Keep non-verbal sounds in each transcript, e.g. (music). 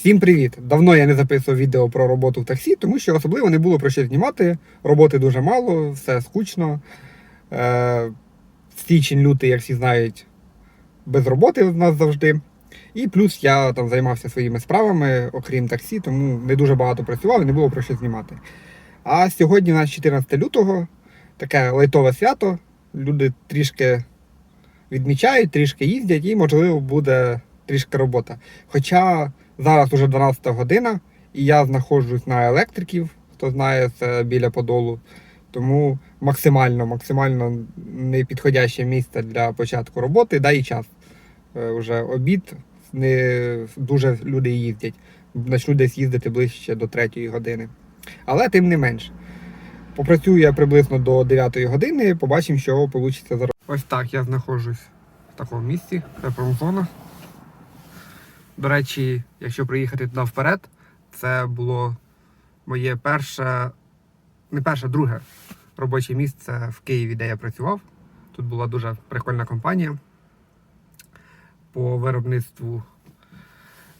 Всім привіт! Давно я не записував відео про роботу в таксі, тому що особливо не було про що знімати. Роботи дуже мало, все скучно. Е, січень, лютий, як всі знають, без роботи в нас завжди. І плюс я там займався своїми справами, окрім таксі, тому не дуже багато працював і не було про що знімати. А сьогодні у нас 14 лютого, таке лайтове свято. Люди трішки відмічають, трішки їздять і, можливо, буде трішки робота. Хоча зараз уже 12 година, і я знаходжусь на електриків, хто знає, це біля Подолу. Тому максимально, максимально непідходяще місце для початку роботи, да і час. Е, Уже обід, не дуже люди їздять. Почнуть десь їздити ближче до 3 години. Але тим не менш. Попрацюю я приблизно до 9 години, побачимо, що вийде зараз. Ось так я знаходжусь в такому місці, це промзона. До речі, якщо приїхати туди вперед, це було моє перше, не перше, друге робоче місце в Києві, де я працював. Тут була дуже прикольна компанія по виробництву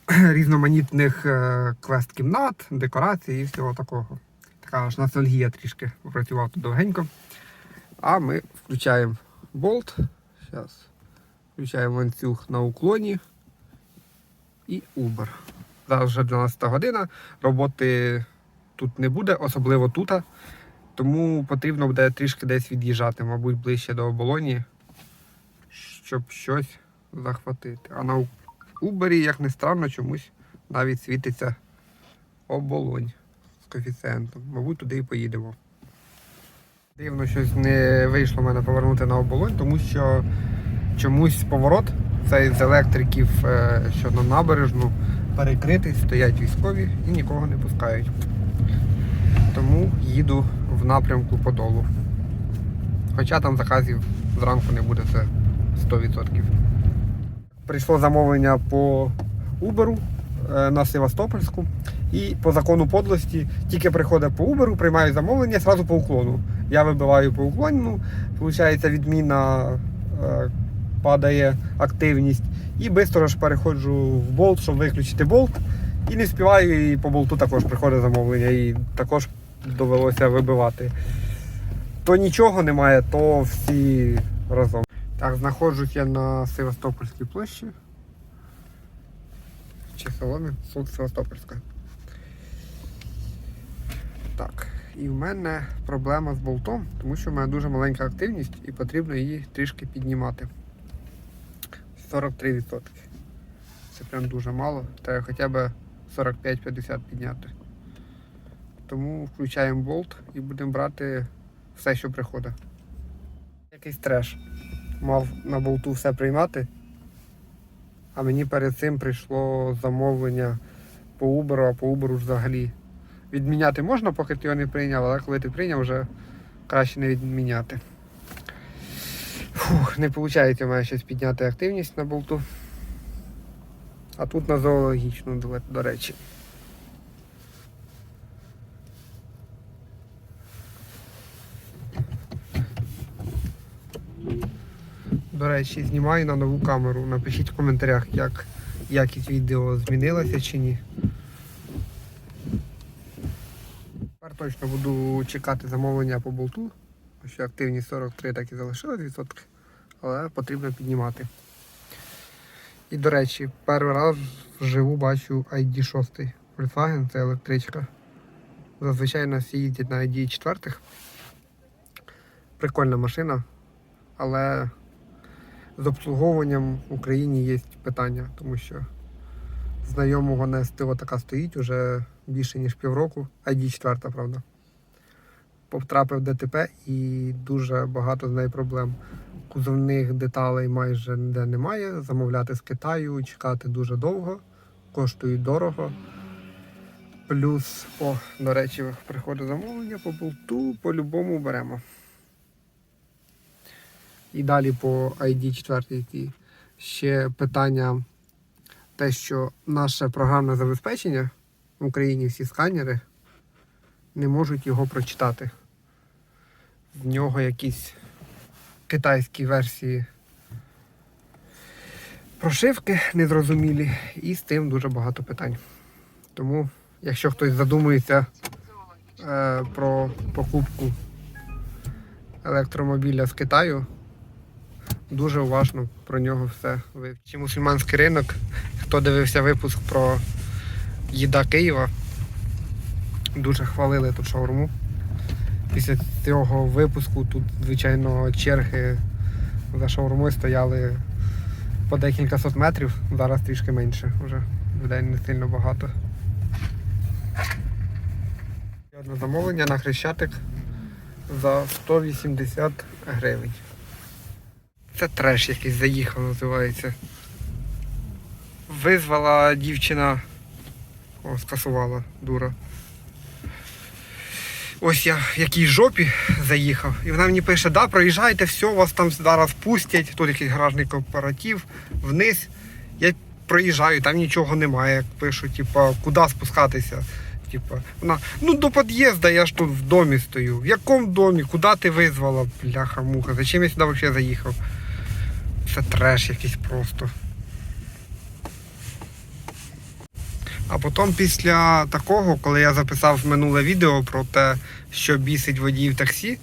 (clears throat) різноманітних е, квест-кімнат, декорацій і всього такого. Така аж ностальгія трішки попрацював тут довгенько. А ми включаємо болт. Зараз включаємо ланцюг на уклоні і Uber. Зараз вже 12 година, роботи тут не буде, особливо тут. Тому потрібно буде трішки десь від'їжджати, мабуть, ближче до оболоні, щоб щось захватити. А на Uber, як не странно, чомусь навіть світиться оболонь з коефіцієнтом. Мабуть, туди і поїдемо. Дивно, щось не вийшло в мене повернути на оболонь, тому що чомусь поворот цей з електриків, е, що на набережну, перекритий, стоять військові і нікого не пускають. Тому їду в напрямку Подолу. Хоча там заказів зранку не буде, це 100%. Прийшло замовлення по Uber е, на Севастопольську. І по закону подлості тільки приходить по Uber, приймаю замовлення, одразу по уклону. Я вибиваю по уклону, виходить відміна, е, падає активність. І швидко ж переходжу в болт, щоб виключити болт. І не співаю, і по болту також приходить замовлення, і також довелося вибивати. То нічого немає, то всі разом. Так, знаходжусь я на Севастопольській площі. Чи Соломі? Суд Севастопольська. Так, і в мене проблема з болтом, тому що в мене дуже маленька активність і потрібно її трішки піднімати. 43%. Це прям дуже мало. Треба хоча б 45-50 підняти. Тому включаємо болт і будемо брати все, що приходить. Якийсь треш. Мав на болту все приймати. А мені перед цим прийшло замовлення по Uber, а по Uber взагалі. Відміняти можна, поки ти його не прийняв, але коли ти прийняв, вже краще не відміняти. Фух, не виходить у мене щось підняти активність на болту. А тут на зоологічну, до, речі. До речі, знімаю на нову камеру. Напишіть в коментарях, як якість відео змінилася чи ні. Тепер точно буду чекати замовлення по болту. Що активність 43 так і залишилась відсотки, але потрібно піднімати. І до речі, перший раз вживу бачу ID6 Volkswagen, це електричка. Зазвичай нас всі їздять на ID 4. Прикольна машина, але з обслуговуванням в Україні є питання, тому що знайомого на СТО така стоїть уже більше ніж півроку, ID 4, правда. Потрапив ДТП і дуже багато з нею проблем. Кузовних деталей майже ніде немає. Замовляти з Китаю, чекати дуже довго, коштують дорого. Плюс, о, до речі, приходить замовлення по болту, по-любому беремо. І далі по ID 4. Ще питання те, що наше програмне забезпечення в Україні всі сканери не можуть його прочитати. В нього якісь китайські версії прошивки незрозумілі, і з тим дуже багато питань. Тому, якщо хтось задумується е, про покупку електромобіля з Китаю, дуже уважно про нього все вивчити. Чи мусульманський ринок, хто дивився випуск про їда Києва, дуже хвалили тут шаурму. Після цього випуску тут, звичайно, черги за шаурмою стояли по декілька сот метрів, зараз трішки менше, вже людей не сильно багато. Одне замовлення на хрещатик за 180 гривень. Це треш якийсь заїхав, називається. Визвала дівчина. О, скасувала, дура. Ось я в якій жопі заїхав. І вона мені пише, да, проїжджайте, все, вас там зараз пустять, тут якийсь гаражний кооператив, вниз. Я проїжджаю, там нічого немає. Як пишу, типа, куди спускатися? Типа, вона, ну до під'їзду, я ж тут в домі стою. В якому домі? Куди ти визвала? Бляха муха. Зачем я сюди взагалі заїхав? Це треш якийсь просто. А потім після такого, коли я записав минуле відео про те, що бісить водіїв таксі,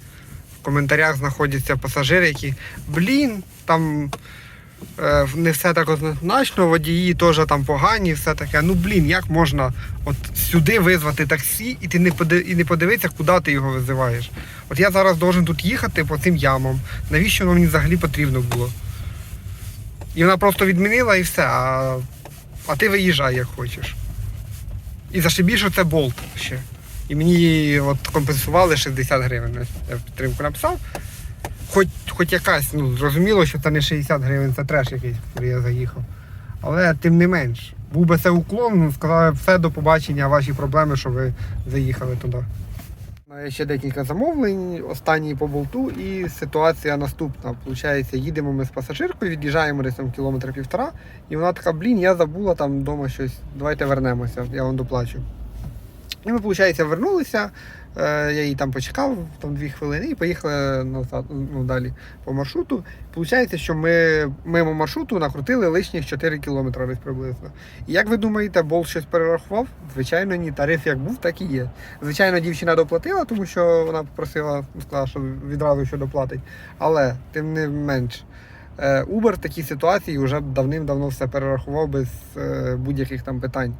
в коментарях знаходяться пасажири, які блін, там е, не все так однозначно, водії теж там погані, все таке. Ну блін, як можна от сюди визвати таксі і ти не і не подивитися, куди ти його визиваєш. От я зараз должен тут їхати по цим ямам. Навіщо воно мені взагалі потрібно було? І вона просто відмінила і все, а, а ти виїжджай як хочеш. І за ще більше це болт ще. І мені от компенсували 60 гривень. Я в підтримку написав. Хоч, хоч якась, ну зрозуміло, що це не 60 гривень, це треш якийсь, коли я заїхав. Але тим не менш, був би це уклон, сказали все до побачення, ваші проблеми, що ви заїхали туди. Є ще декілька замовлень, останній по болту, і ситуація наступна. Получається, їдемо ми з пасажиркою, від'їжджаємо десь там кілометра півтора, і вона така, блін, я забула там вдома щось, давайте вернемося, я вам доплачу. І ми, виходить, вернулися, е, я її там почекав, там дві хвилини, і поїхали назад, ну, далі по маршруту. Получається, що ми мимо маршруту накрутили лишніх 4 кілометри десь приблизно. І як ви думаєте, Бол щось перерахував? Звичайно, ні. Тариф як був, так і є. Звичайно, дівчина доплатила, тому що вона попросила, сказала, що відразу що доплатить. Але тим не менш. е, Uber в такій ситуації вже давним-давно все перерахував без е, будь-яких там питань.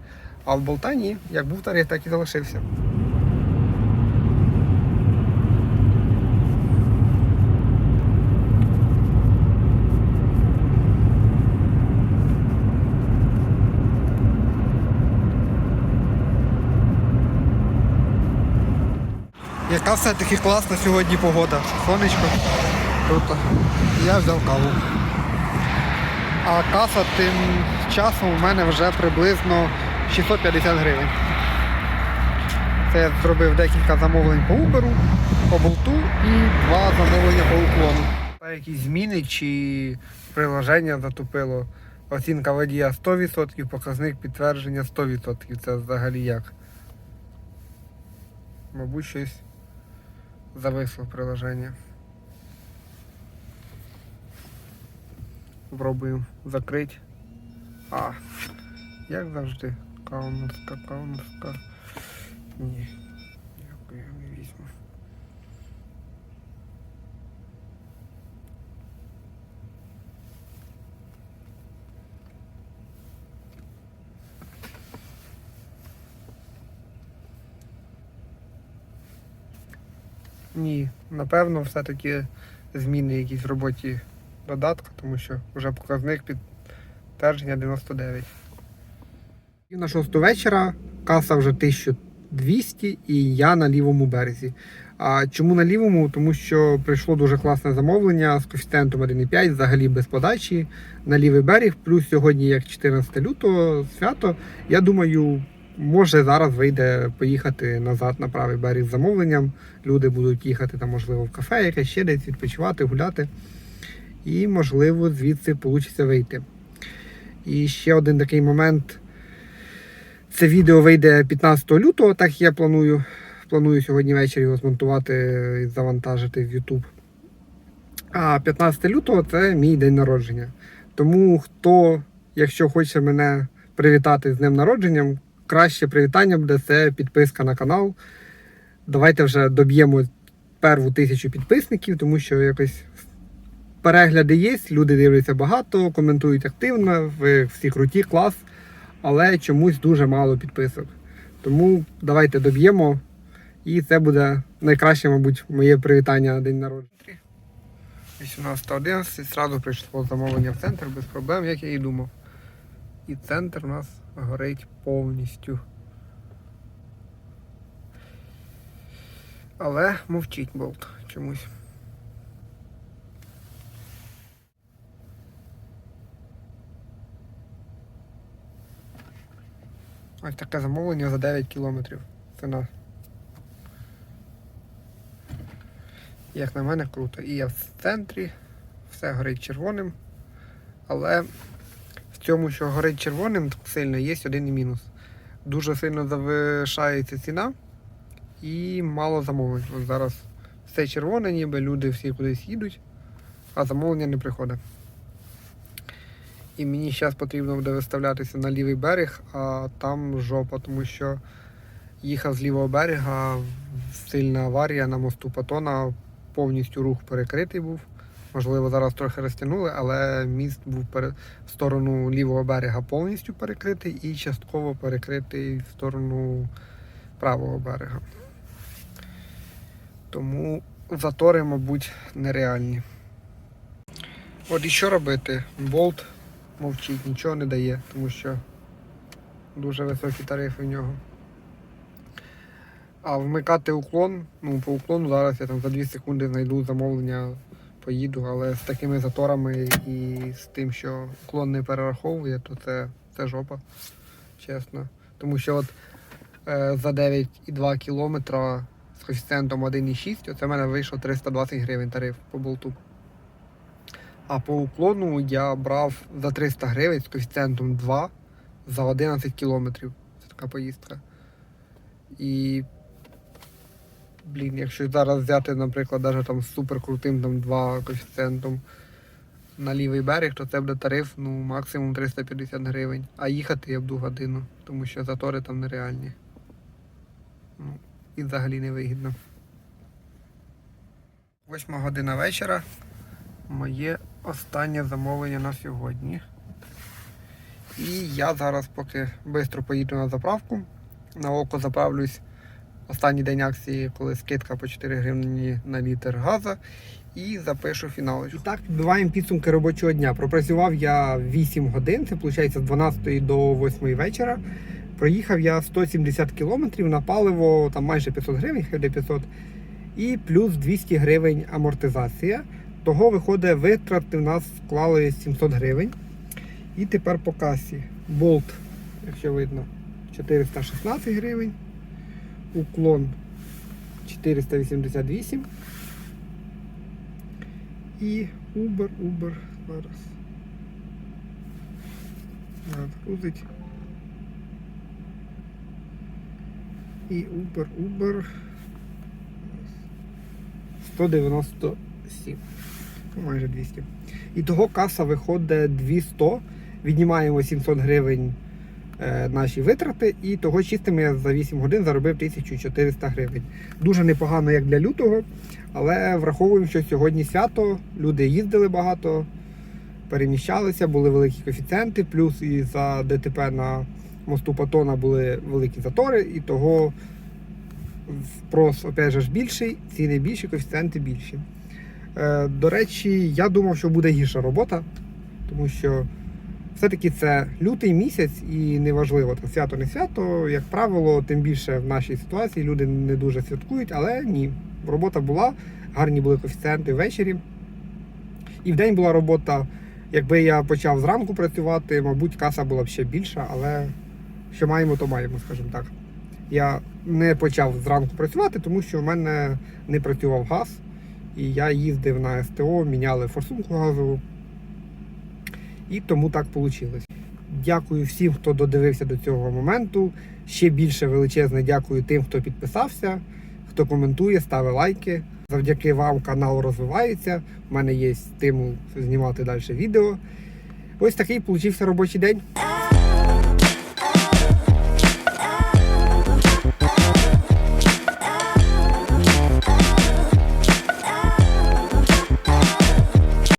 А в Болтані, як був тариф, так і залишився. Яка все-таки класна сьогодні погода. Сонечко. Круто. Я взяв каву. А каса тим часом у мене вже приблизно 650 гривень. Це я зробив декілька замовлень по Uber, по болту і два замовлення по уклону. Якісь зміни чи приложення затупило. Оцінка водія 100%, показник підтвердження 100%. Це взагалі як? Мабуть, щось зависло приложення. Пробуємо закрити. А, як завжди. Каунерська, каунерська. Ні. Ні, напевно, все-таки зміни якісь в роботі додатка, тому що вже показник підтвердження 99. І на 6 вечора каса вже 1200 і я на лівому березі. А чому на лівому? Тому що прийшло дуже класне замовлення з коефіцієнтом 1,5, взагалі без подачі на лівий берег. Плюс сьогодні, як 14 лютого, свято. Я думаю, може зараз вийде поїхати назад на правий берег з замовленням. Люди будуть їхати там, можливо, в кафе, якесь ще десь відпочивати, гуляти. І, можливо, звідси вийде вийти. І ще один такий момент. Це відео вийде 15 лютого, так я планую. Планую сьогодні ввечері його змонтувати і завантажити в YouTube. А 15 лютого це мій день народження. Тому хто, якщо хоче мене привітати з днем народженням, найкраще привітання буде це підписка на канал. Давайте вже доб'ємо перву тисячу підписників, тому що якось перегляди є, люди дивляться багато, коментують активно, ви всі круті, клас, але чомусь дуже мало підписок. Тому давайте доб'ємо. І це буде найкраще, мабуть, моє привітання на день народження. 18.11, зразу прийшло замовлення в центр без проблем, як я і думав. І центр у нас горить повністю. Але мовчить болт чомусь. Ось таке замовлення за 9 кілометрів. Ціна. Як на мене, круто. І я в центрі, все горить червоним. Але цьому, що горить червоним так сильно, є один мінус. Дуже сильно завишається ціна і мало замовлень. Ось зараз все червоне, ніби люди всі кудись їдуть, а замовлення не приходить. І мені зараз потрібно буде виставлятися на лівий берег, а там жопа, тому що їхав з лівого берега, сильна аварія на мосту Патона, повністю рух перекритий був. Можливо, зараз трохи розтягнули, але міст був пере... в сторону лівого берега повністю перекритий і частково перекритий в сторону правого берега. Тому затори, мабуть, нереальні. От і що робити? Болт мовчить, нічого не дає, тому що дуже високі тарифи в нього. А вмикати уклон, ну по уклону зараз я там за 2 секунди знайду замовлення, поїду, але з такими заторами і з тим, що уклон не перераховує, то це, це жопа, чесно. Тому що от е, за 9,2 кілометра з коефіцієнтом 1,6, оце в мене вийшло 320 гривень тариф по болту. А по уклону я брав за 300 гривень з коефіцієнтом 2 за 11 кілометрів. Це така поїздка. І, блін, якщо зараз взяти, наприклад, навіть там з суперкрутим там 2 коефіцієнтом на лівий берег, то це буде тариф ну, максимум 350 гривень. А їхати я буду годину, тому що затори там нереальні. Ну, і взагалі невигідно. Восьма година вечора. Моє останнє замовлення на сьогодні. І я зараз поки швидко поїду на заправку. На око заправлюсь останній день акції, коли скидка по 4 гривні на літр газу. І запишу фіналочку. І так, підбиваємо підсумки робочого дня. Пропрацював я 8 годин, це виходить з 12 до 8 вечора. Проїхав я 170 кілометрів на паливо, там майже 500 гривень, хай буде 500, і плюс 200 гривень амортизація. Того виходить, витрати в нас склали 700 гривень. І тепер по касі. Болт, якщо видно, 416 гривень. Уклон 488. І Uber, Uber зараз. Грузить. І Uber, Uber 197. Ну, майже 200. І того каса виходить 200. Віднімаємо 700 гривень наші витрати, і того чистими я за 8 годин заробив 1400 гривень. Дуже непогано, як для лютого, але враховуємо, що сьогодні свято, люди їздили багато, переміщалися, були великі коефіцієнти, плюс і за ДТП на мосту Патона були великі затори, і того спрос опять же більший, ціни більші, коефіцієнти більші. Е, До речі, я думав, що буде гірша робота, тому що все-таки це лютий місяць і неважливо, там свято не свято, як правило, тим більше в нашій ситуації люди не дуже святкують, але ні. Робота була, гарні були коефіцієнти ввечері. І в день була робота. Якби я почав зранку працювати, мабуть, каса була б ще більша, але що маємо, то маємо, скажімо так. Я не почав зранку працювати, тому що в мене не працював газ. І я їздив на СТО, міняли форсунку газову. І тому так вийшло. Дякую всім, хто додивився до цього моменту. Ще більше величезне дякую тим, хто підписався, хто коментує, ставить лайки. Завдяки вам канал розвивається. У мене є стимул знімати далі відео. Ось такий получився робочий день.